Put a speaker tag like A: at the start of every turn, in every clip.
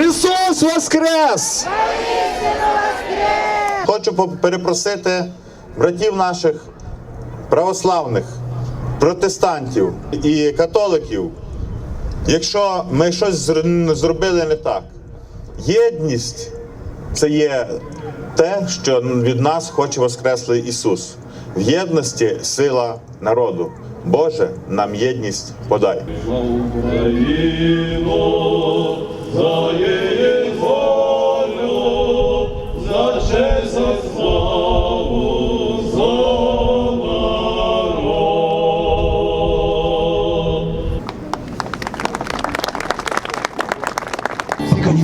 A: Христос Воскрес!
B: Хочу перепросити братів наших православних, протестантів і католиків, якщо ми щось зробили не так. Єдність це є те, що від нас хоче Воскреслий Ісус. В єдності сила народу. Боже, нам єдність подай
C: за її волю, за честь, за славу, за народ.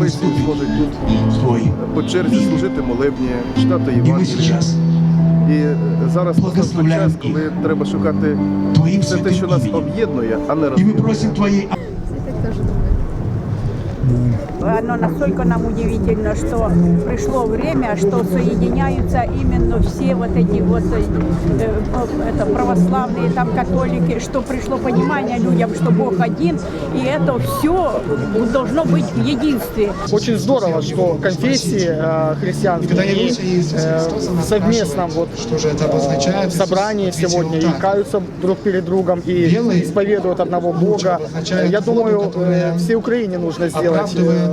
D: Весь тут черзі служити молебні, читати
E: Євангелія.
D: І зараз час, коли треба шукати все те, що нас об'єднує, а не
E: роз'єднує.
F: оно настолько нам удивительно, что пришло время, что соединяются именно все вот эти вот э, э это, православные, там католики, что пришло понимание людям, что Бог один, и это все должно быть в единстве.
G: Очень здорово, что конфессии э, христианские э, совместном вот, э, собрании сегодня и каются друг перед другом, и исповедуют одного Бога. Я думаю, э, всей Украине нужно сделать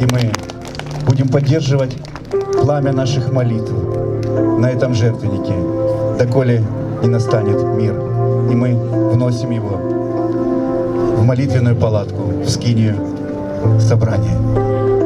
H: и мы будем поддерживать пламя наших молитв на этом жертвеннике, доколе не настанет мир, и мы вносим его в молитвенную палатку, в скинию собрания.